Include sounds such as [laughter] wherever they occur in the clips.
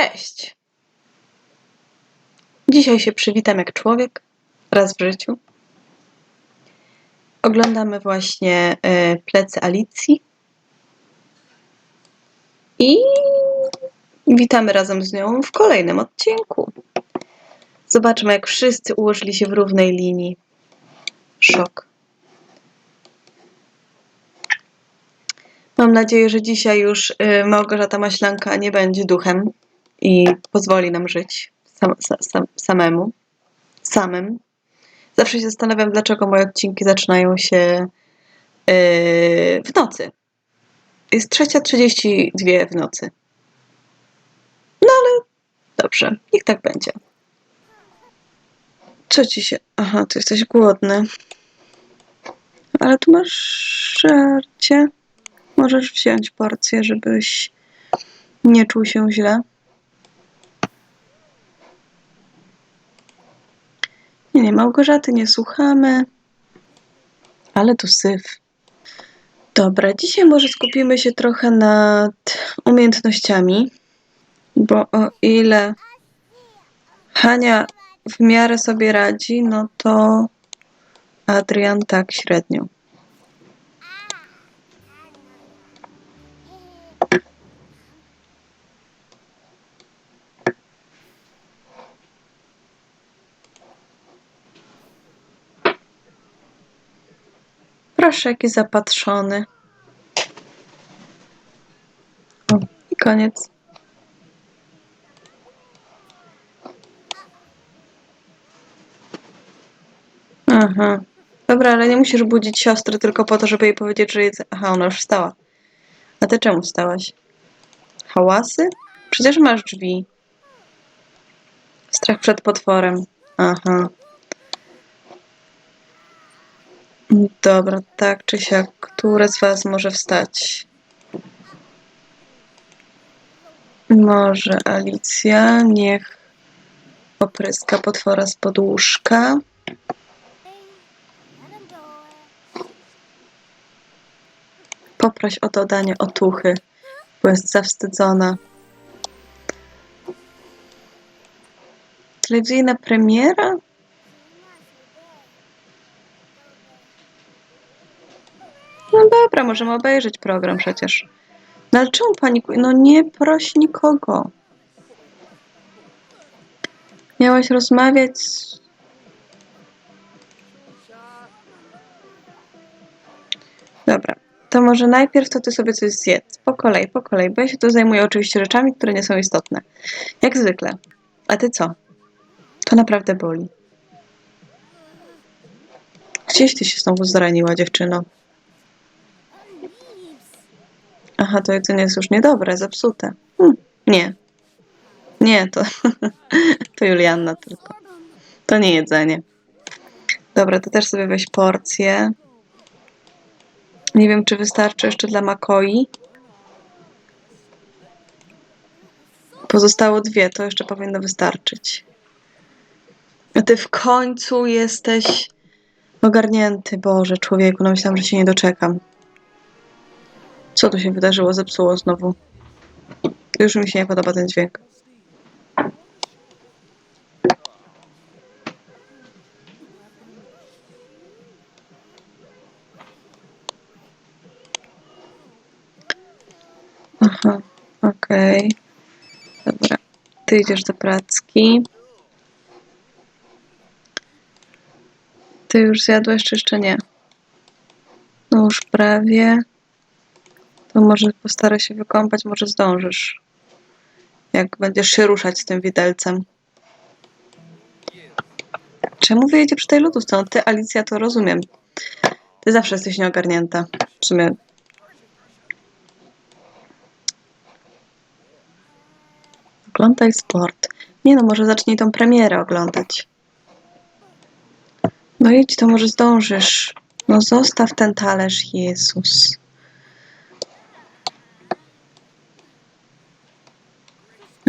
Cześć! Dzisiaj się przywitam jak człowiek, raz w życiu. Oglądamy właśnie e, plecy Alicji. I witamy razem z nią w kolejnym odcinku. Zobaczmy, jak wszyscy ułożyli się w równej linii. Szok. Mam nadzieję, że dzisiaj już y, Małgorzata Maślanka nie będzie duchem i pozwoli nam żyć sam, sam, samemu, samym. Zawsze się zastanawiam, dlaczego moje odcinki zaczynają się yy, w nocy. Jest trzecia trzydzieści dwie w nocy. No ale dobrze, niech tak będzie. Co ci się... Aha, ty jesteś głodny. Ale tu masz żarcie. Możesz wziąć porcję, żebyś nie czuł się źle. Małgorzaty nie słuchamy, ale tu syf. Dobra, dzisiaj może skupimy się trochę nad umiejętnościami, bo o ile Hania w miarę sobie radzi, no to Adrian tak średnio. Proszę, jaki zapatrzony. O, i koniec. Aha. Dobra, ale nie musisz budzić siostry tylko po to, żeby jej powiedzieć, że jest... Aha, ona już wstała. A ty czemu wstałaś? Hałasy? Przecież masz drzwi. Strach przed potworem. Aha. Dobra, tak czy siak, które z was może wstać? Może Alicja, niech opryska potwora z podłóżka. Poproś o dodanie otuchy, bo jest zawstydzona. Telewizyjna premiera? No dobra, możemy obejrzeć program przecież. No ale czemu panikuje? No nie proś nikogo. Miałaś rozmawiać z... Dobra, to może najpierw to ty sobie coś zjedz. Po kolei, po kolei, bo ja się tu zajmuję oczywiście rzeczami, które nie są istotne. Jak zwykle. A ty co? To naprawdę boli. Gdzieś ty się znowu zraniła, dziewczyno. Aha, to jedzenie jest już niedobre, zepsute. Hm, nie. Nie, to, [laughs] to Julianna tylko. To nie jedzenie. Dobra, to też sobie weź porcję. Nie wiem, czy wystarczy jeszcze dla Makoi. Pozostało dwie, to jeszcze powinno wystarczyć. A ty w końcu jesteś ogarnięty. Boże, człowieku, no myślałam, że się nie doczekam. Co tu się wydarzyło? Zepsuło znowu. Już mi się nie podoba ten dźwięk. Aha, okej. Dobra. Ty idziesz do pracki. Ty już zjadłeś, czy jeszcze nie? No już prawie. Może postaraj się wykąpać, może zdążysz. Jak będziesz się ruszać z tym widelcem. Czemu wyjedzie przy tej lodówce? No ty, Alicja, to rozumiem. Ty zawsze jesteś nieogarnięta. W sumie. Oglądaj sport. Nie no, może zacznij tą premierę oglądać. No idź, to może zdążysz. No zostaw ten talerz, Jezus.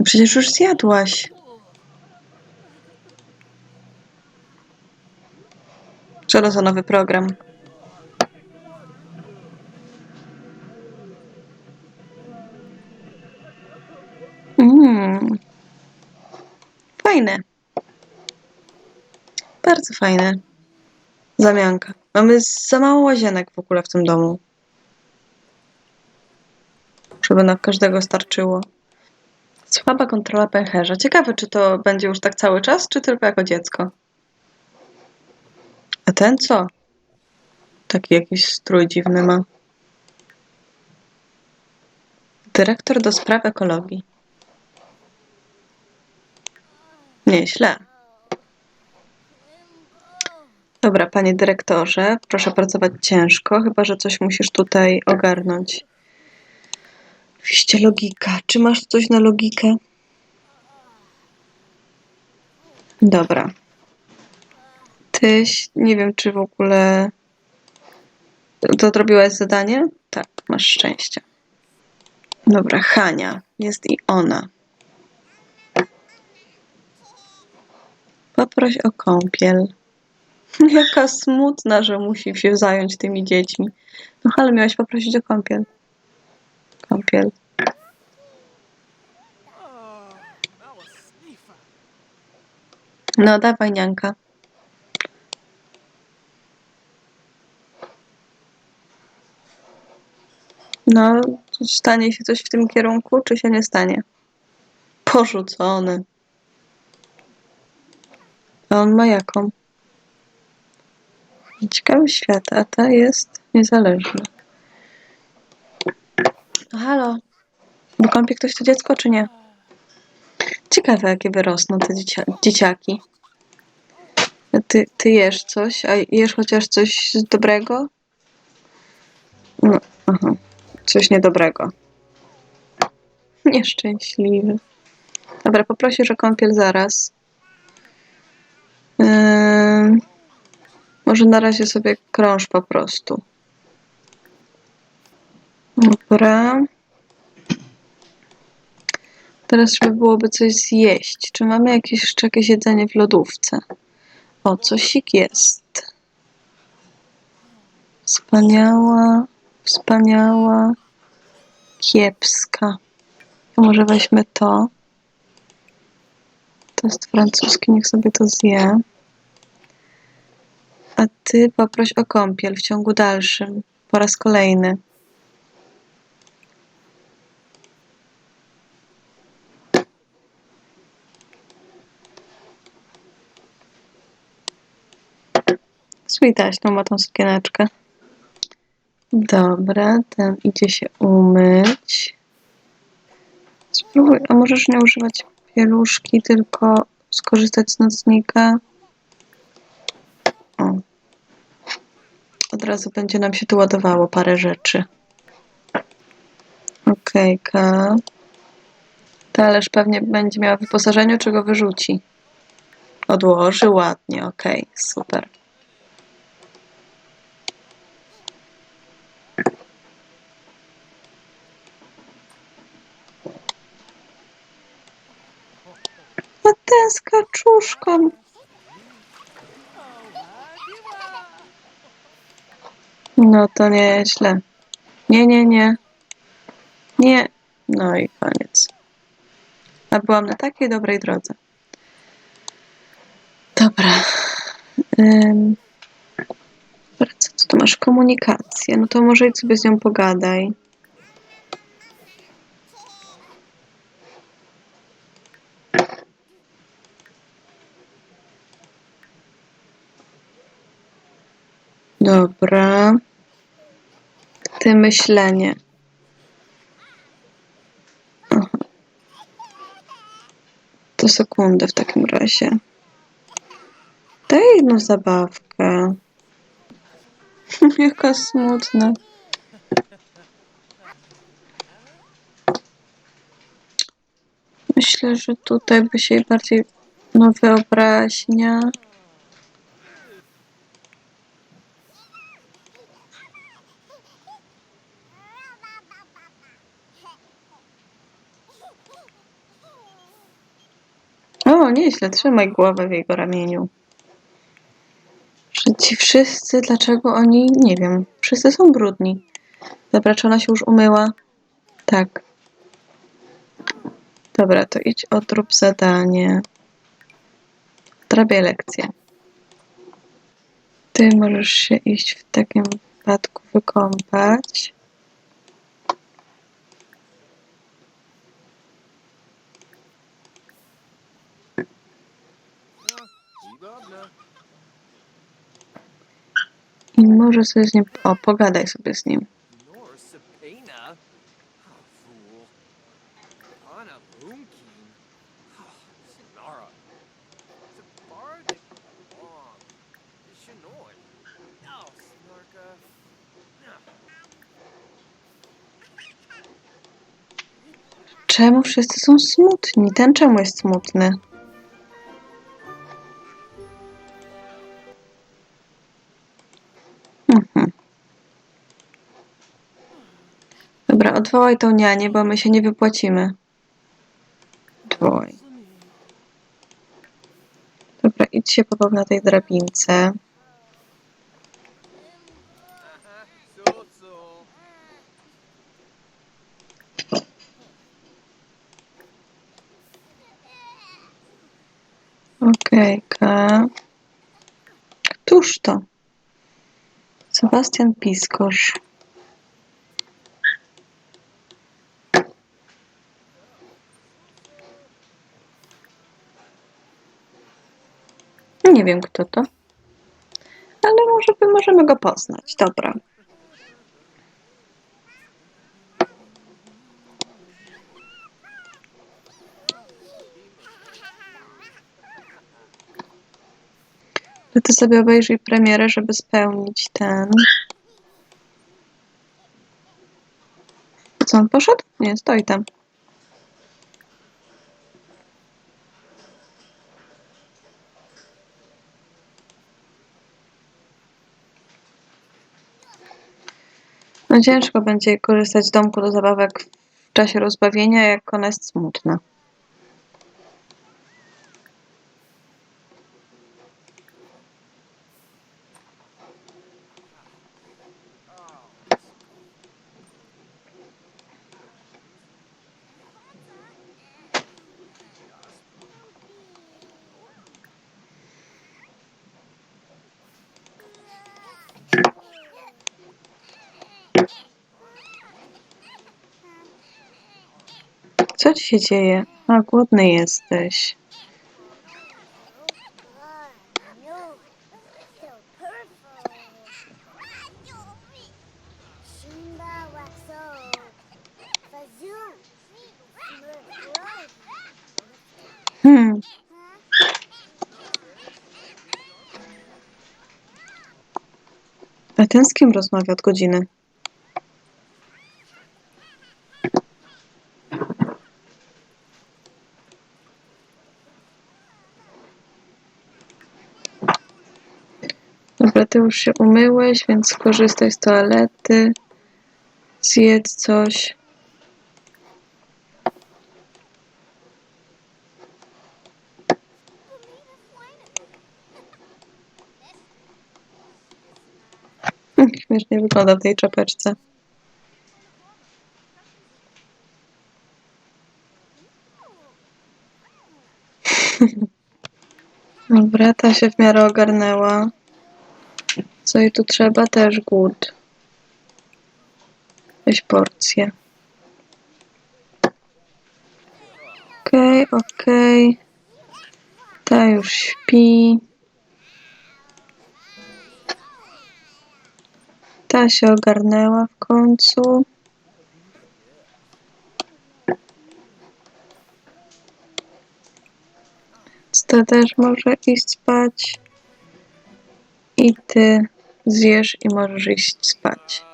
No przecież już zjadłaś. Co to za nowy program? Hmm. Fajne. Bardzo fajne. Zamianka. Mamy za mało łazienek w ogóle w tym domu. Żeby na każdego starczyło. Słaba kontrola pęcherza. Ciekawe, czy to będzie już tak cały czas, czy tylko jako dziecko. A ten co? Taki jakiś strój dziwny ma. Dyrektor do spraw ekologii. Nieźle. Dobra, panie dyrektorze, proszę pracować ciężko, chyba że coś musisz tutaj ogarnąć. Oczywiście logika. Czy masz coś na logikę? Dobra. Tyś, nie wiem, czy w ogóle to odrobiłaś zadanie? Tak, masz szczęście. Dobra, Hania. Jest i ona. Poproś o kąpiel. [laughs] Jaka smutna, że musi się zająć tymi dziećmi. No ale miałaś poprosić o kąpiel. Kąpiel. No dawaj, nianka. No, stanie się coś w tym kierunku, czy się nie stanie? Porzucony. A on ma jaką? Ciekawy świat, a ta jest niezależna. No halo, wykąpie ktoś to dziecko, czy nie? Ciekawe, jakie wyrosną te dziecia dzieciaki. A Ty, ty jesz coś, a jesz chociaż coś dobrego? No, aha, coś niedobrego. [laughs] Nieszczęśliwy. Dobra, poprosisz o kąpiel zaraz. Ym, może na razie sobie krąż po prostu. Dobra. Teraz trzeba byłoby coś zjeść. Czy mamy jakieś, jeszcze jakieś jedzenie w lodówce? O, cosik jest. Wspaniała, wspaniała, kiepska. Może weźmy to. To jest francuski, niech sobie to zje. A ty poproś o kąpiel w ciągu dalszym, po raz kolejny. Switaśną ma tą sukieneczkę. Dobra, ten idzie się umyć. Spróbuj, a możesz nie używać pieluszki, tylko skorzystać z nocnika. O. Od razu będzie nam się tu ładowało parę rzeczy. Okejka. Talerz pewnie będzie miała w wyposażeniu, czy go wyrzuci. Odłoży ładnie, okej, super. A ten z kaczuszką. No to nieźle. Nie, nie, nie. Nie. No i koniec. A byłam na takiej dobrej drodze. Dobra. Dobra, co tu masz? Komunikację. No to może idź sobie z nią pogadaj. Dobra. Ty myślenie. To sekundę w takim razie. Daj jedną zabawkę. [laughs] Jaka smutna. Myślę, że tutaj by się bardziej no wyobraźnia. O, nieźle, trzymaj głowę w jego ramieniu. Że ci wszyscy, dlaczego oni, nie wiem, wszyscy są brudni. Dobra, czy ona się już umyła? Tak. Dobra, to idź odrób zadanie. Odrabiaj lekcję. Ty możesz się iść w takim wypadku wykąpać. Może sobie z nim... O, pogadaj sobie z nim. Czemu wszyscy są smutni? Ten czemu jest smutny? Odwołaj tą nianię, bo my się nie wypłacimy. Odwołaj. Dobra, idź się pobaw na tej drabince. Okejka. Któż to? Sebastian Piskosz. Nie wiem, kto to. Ale może możemy go poznać. Dobra. To ty sobie obejrzyj premierę, żeby spełnić ten. Co on poszedł? Nie, stoi tam. No ciężko będzie korzystać z domku do zabawek w czasie rozbawienia, jak ona jest smutna. Co ci się dzieje? A, głodny jesteś. Hmm. A ten z kim rozmawia od godziny? Dobra, ty już się umyłeś, więc skorzystaj z toalety. Zjedz coś. [laughs] Śmiesznie wygląda w tej czapeczce. [laughs] Dobra, ta się w miarę ogarnęła. Co jej tu trzeba? Też głód. Weź porcję. Okej, okej. Ta już śpi. Ta się ogarnęła w końcu. Ta też może iść spać. I ty zjesz i możesz iść spać.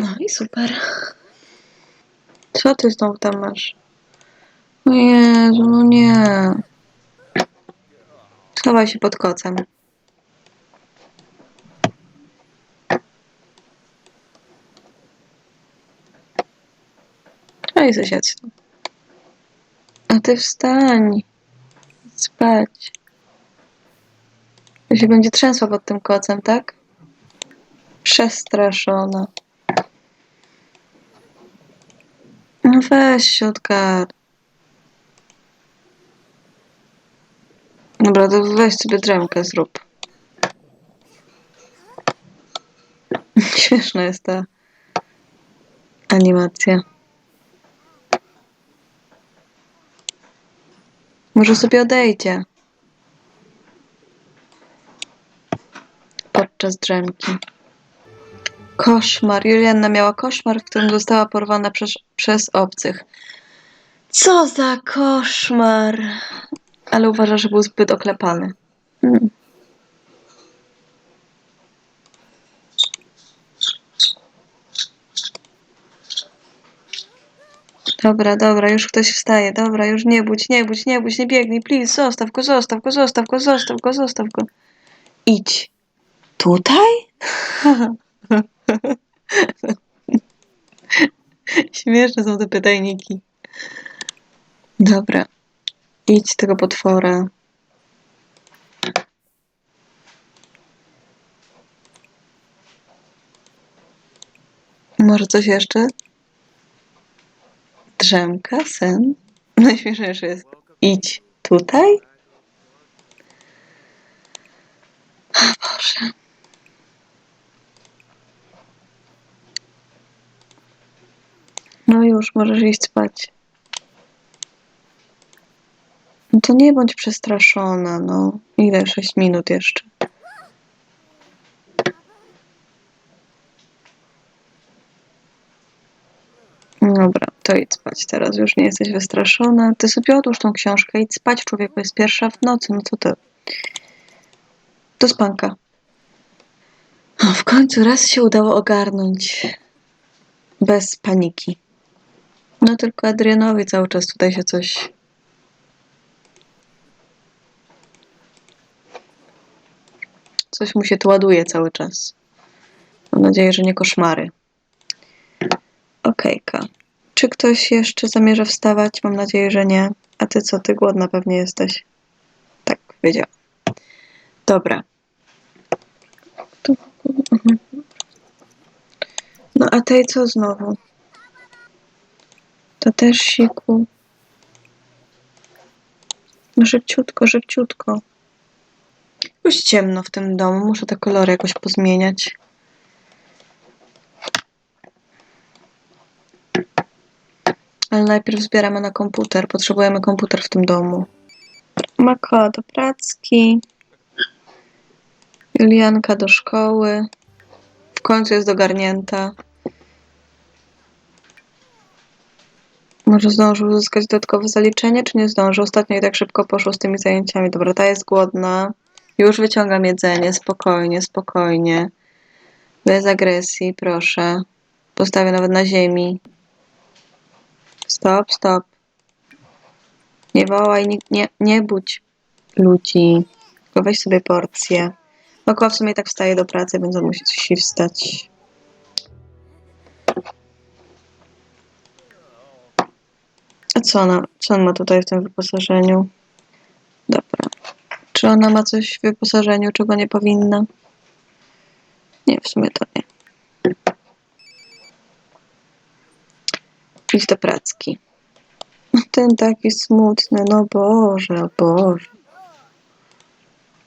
No i super. Co ty znowu tam masz? O Jezu, no nie. Schowaj się pod kocem. Oj, sąsiedztwo. A ty wstań. Spać. To się będzie trzęsła pod tym kocem, tak? Przestraszona. No weź się odgar. Dobra, to weź sobie drzemkę zrób. [laughs] Śmieszna jest ta animacja. Może sobie odejdzie. Podczas drzemki. Koszmar. Julianna miała koszmar, w którym została porwana przez, przez obcych. Co za koszmar! Ale uważa, że był zbyt oklepany. Hmm. Dobra, dobra, już ktoś wstaje. Dobra, już nie budź, nie budź, nie budź, nie biegnij, please, zostaw go, zostaw go, zostaw go, zostaw go, zostaw go. Idź. Tutaj? [laughs] Śmieszne są te pytajniki. Dobra. Idź tego potwora. Może coś jeszcze? Drzemka, sen? [laughs] Najśmieszniejsze jest idź tutaj? O Boże. No już, możesz iść spać. No to nie bądź przestraszona, no. Ile? Sześć minut jeszcze. Dobra, to idź spać teraz. Już nie jesteś wystraszona. Ty sobie odłóż tą książkę. Idź spać, człowieku. Jest pierwsza w nocy. No co to? Do spanka. O, w końcu raz się udało ogarnąć. Bez paniki. No tylko Adrianowi cały czas tutaj się coś Coś mu się tu ładuje cały czas. Mam nadzieję, że nie koszmary. Okejka. Czy ktoś jeszcze zamierza wstawać? Mam nadzieję, że nie. A ty co? Ty głodna pewnie jesteś. Tak, wiedziałam. Dobra. Mhm. No a tej co znowu? To też siku. No szybciutko, szybciutko. Już ciemno w tym domu. Muszę te kolory jakoś pozmieniać. Ale najpierw zbieramy na komputer. Potrzebujemy komputer w tym domu. Mako do pracki. Julianka do szkoły. W końcu jest dogarnięta. Może zdążył uzyskać dodatkowe zaliczenie, czy nie zdążył? Ostatnio i tak szybko poszło z tymi zajęciami. Dobra, ta jest głodna. Już wyciągam jedzenie. Spokojnie, spokojnie. Bez agresji, proszę. Postawię nawet na ziemi. Stop, stop. Nie wołaj, nie, nie, nie budź ludzi. Tylko weź sobie porcję. Makła w sumie tak wstaje do pracy, więc on musi wstać. A co ona, co on ma tutaj w tym wyposażeniu? Dobra. Czy ona ma coś w wyposażeniu, czego nie powinna? Nie, w sumie to nie. Idź do pracki. Ten taki smutny, no Boże, Boże.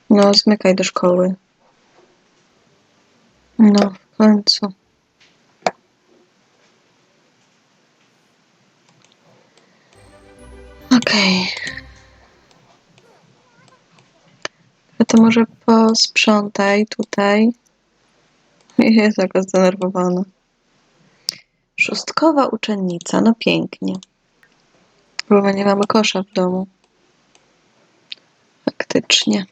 No, zmykaj do szkoły. No, w końcu. Okej. A to może posprzątaj tutaj. [laughs] Jest jaka zdenerwowana. Szóstkowa uczennica, no pięknie. My nie mamy kosza w domu. Faktycznie.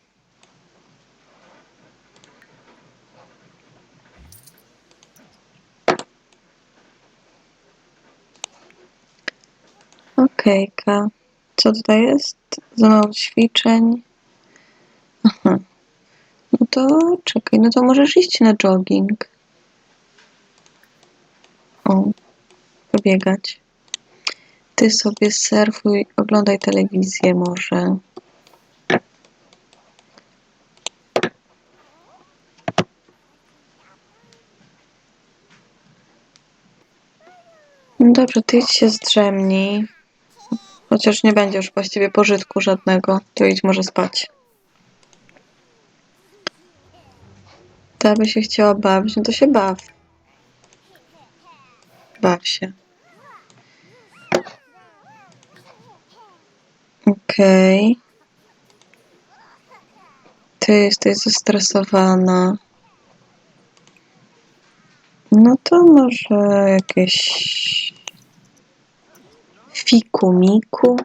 Okejka. Co tutaj jest? Za mało ćwiczeń. Aha. No to czekaj, no to możesz iść na jogging. O, pobiegać. Ty sobie surfuj, oglądaj telewizję może. dobrze, ty się zdrzemnij. Chociaż nie będzie już właściwie pożytku żadnego, to idź może spać. Ta by się chciała bawić, no to się baw. Baw się. Okej. Ty jesteś zestresowana. No to może jakieś fiku miku.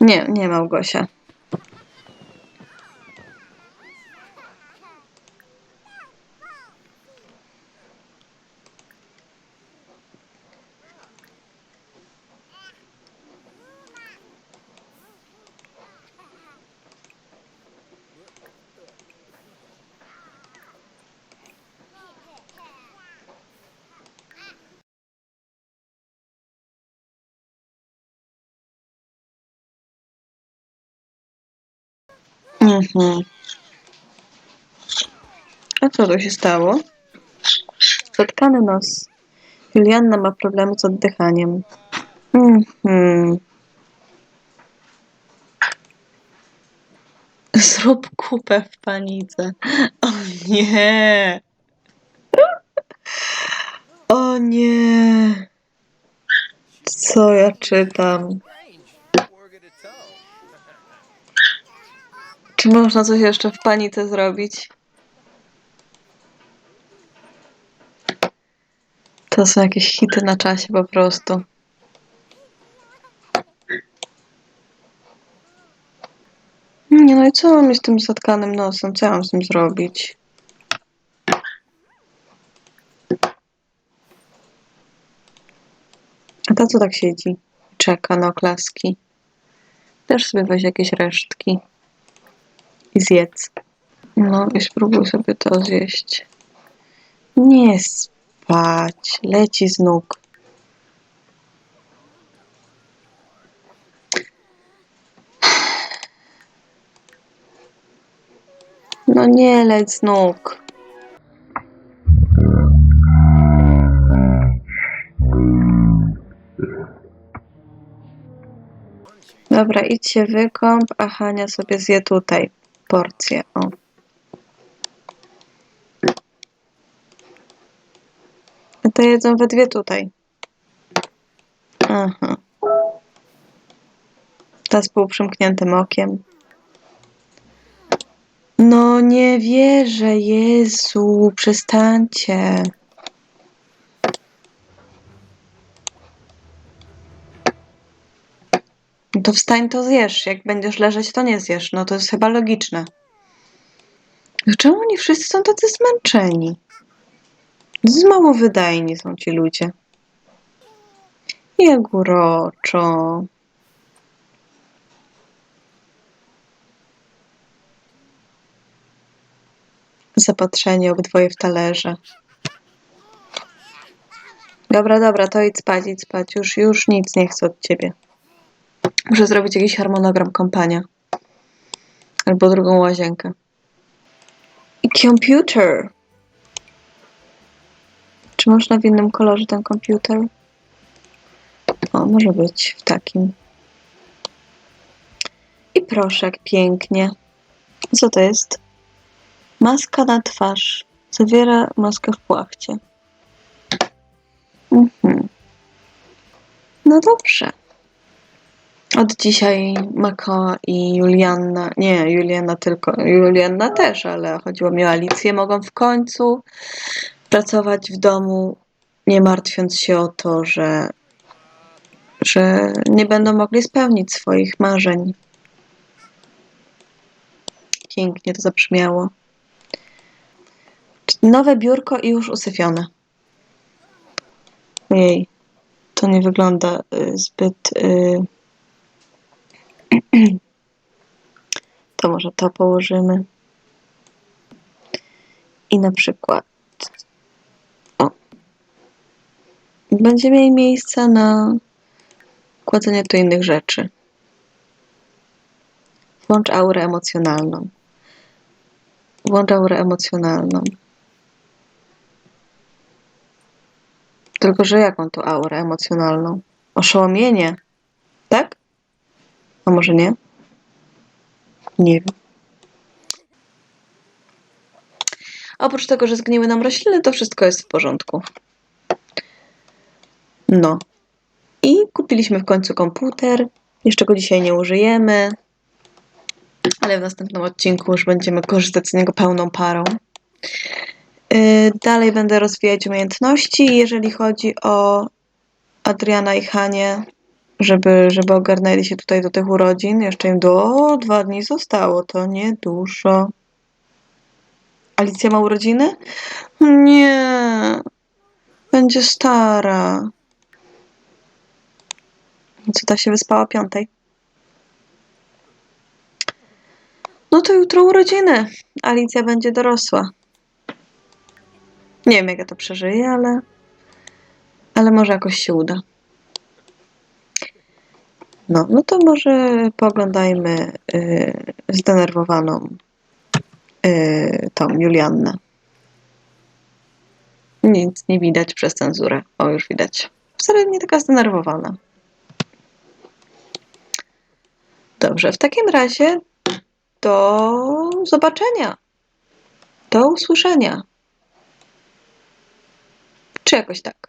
Nie, nie Małgosia. Mhm. A co tu się stało? Zatkany nos. Julianna ma problemy z oddychaniem. Mhm. Zrób kupę w panice. O nie! O nie! Co ja czytam? Czy można coś jeszcze w panice zrobić? To są jakieś hity na czasie po prostu. Nie no i co mam z tym zatkanym nosem? Co ja mam z nim zrobić? A ta co tak siedzi? Czeka na oklaski. Też sobie weź jakieś resztki i zjedz. No i spróbuj sobie to zjeść. Nie spać, leci z nóg. No nie leć z nóg. Dobra, idź się wykąp, a Hania sobie zje tutaj porcję. O. A to jedzą we dwie tutaj. Aha. Ta z półprzymkniętym okiem. No nie wierzę, Jezu, przestańcie. No to wstań, to zjesz. Jak będziesz leżeć, to nie zjesz. No to jest chyba logiczne. Czemu oni wszyscy są tacy zmęczeni? Z mało wydajni są ci ludzie. Jak uroczo. Zapatrzeni obydwoje w talerze. Dobra, dobra, to idź spać, idź spać. Już, już nic nie chcę od ciebie. Muszę zrobić jakiś harmonogram kompania. Albo drugą łazienkę. I komputer. Czy można w innym kolorze ten komputer? O, może być w takim. I proszę, jak pięknie. Co to jest? Maska na twarz. Zawiera maskę w płachcie. Mhm. No dobrze. Od dzisiaj Mako i Julianna, nie, Juliana tylko, Julianna też, ale chodziło mi o Alicję, mogą w końcu pracować w domu, nie martwiąc się o to, że, że nie będą mogli spełnić swoich marzeń. Pięknie to zabrzmiało. Nowe biurko i już usyfione. Ojej, to nie wygląda y, zbyt. Y... To może to położymy. I na przykład. O. Będzie mieli miejsce na kładzenie tu innych rzeczy. Włącz aurę emocjonalną. Włącz aurę emocjonalną. Tylko, że jaką to aurę emocjonalną? Oszołomienie, tak? A może nie? Nie wiem. Oprócz tego, że zgniły nam rośliny, to wszystko jest w porządku. No. I kupiliśmy w końcu komputer. Jeszcze go dzisiaj nie użyjemy, ale w następnym odcinku już będziemy korzystać z niego pełną parą. Yy, Dalej będę rozwijać umiejętności, jeżeli chodzi o Adriana i Hanie, żeby, żeby ogarnęli się tutaj do tych urodzin. Jeszcze im do dwa dni zostało, to nie dużo. Alicja ma urodziny? Nie. Będzie stara. Co ta się wyspała piątej? No to jutro urodziny. Alicja będzie dorosła. Nie wiem, jak ja to przeżyję, ale, ale może jakoś się uda. No, no to może pooglądajmy y, zdenerwowaną y, tą Juliannę. Nic nie widać przez cenzurę. O, już widać. Wcale nie taka zdenerwowana. Dobrze, w takim razie do zobaczenia. Do usłyszenia. Czy jakoś tak.